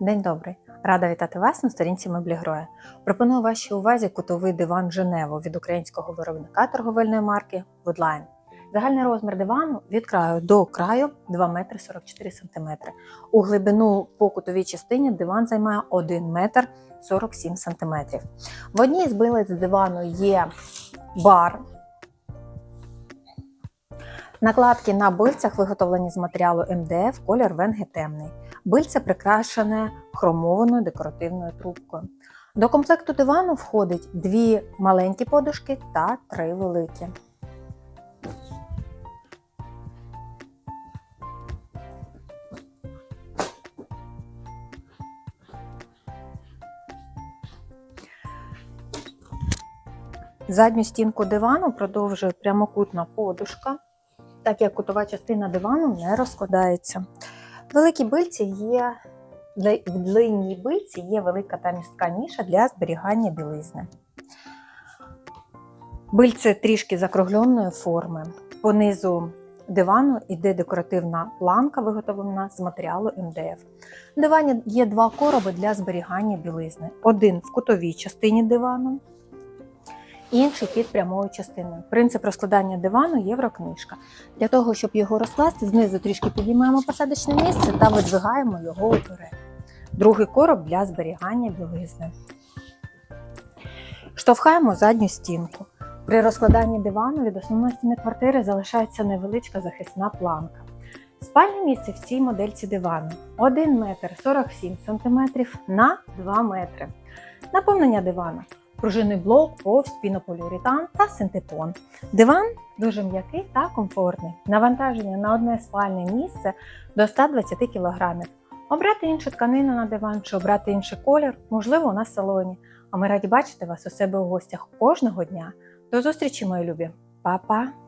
День добрий! Рада вітати вас на сторінці меблі Гроя. Пропоную вашій увазі кутовий диван Женево від українського виробника торговельної марки Woodline. Загальний розмір дивану від краю до краю 2 метри 44 см. У глибину по кутовій частині диван займає 1 метр 47 см. В одній з билиць дивану є бар. Накладки на бильцях виготовлені з матеріалу МДФ, колір венги темний. Бильце прикрашене хромованою декоративною трубкою. До комплекту дивану входить дві маленькі подушки та три великі. Задню стінку дивану продовжує прямокутна подушка, так як кутова частина дивану не розкладається. В великій бильці є в длинній бильці є велика та містка ніша для зберігання білизни. Бильце трішки закругленої форми. Понизу дивану йде декоративна планка, виготовлена з матеріалу МДФ. В дивані є два короби для зберігання білизни: один в кутовій частині дивану, інший під прямою частиною. Принцип розкладання дивану єврокнижка. Для того, щоб його розкласти, знизу трішки підіймаємо посадочне місце та видвигаємо його уперед. Другий короб для зберігання білизни. Штовхаємо задню стінку. При розкладанні дивану від основної стіни квартири залишається невеличка захисна планка. Спальне місце в цій модельці дивану 1 метр 47 см на 2 метри. Наповнення дивана пружинний блок, повз, пінополіуретан та синтепон. Диван дуже м'який та комфортний. Навантаження на одне спальне місце до 120 кг. Обрати іншу тканину на диван чи обрати інший колір, можливо, у нас в салоні. А ми раді бачити вас у себе у гостях кожного дня. До зустрічі, мої любі! Па-па!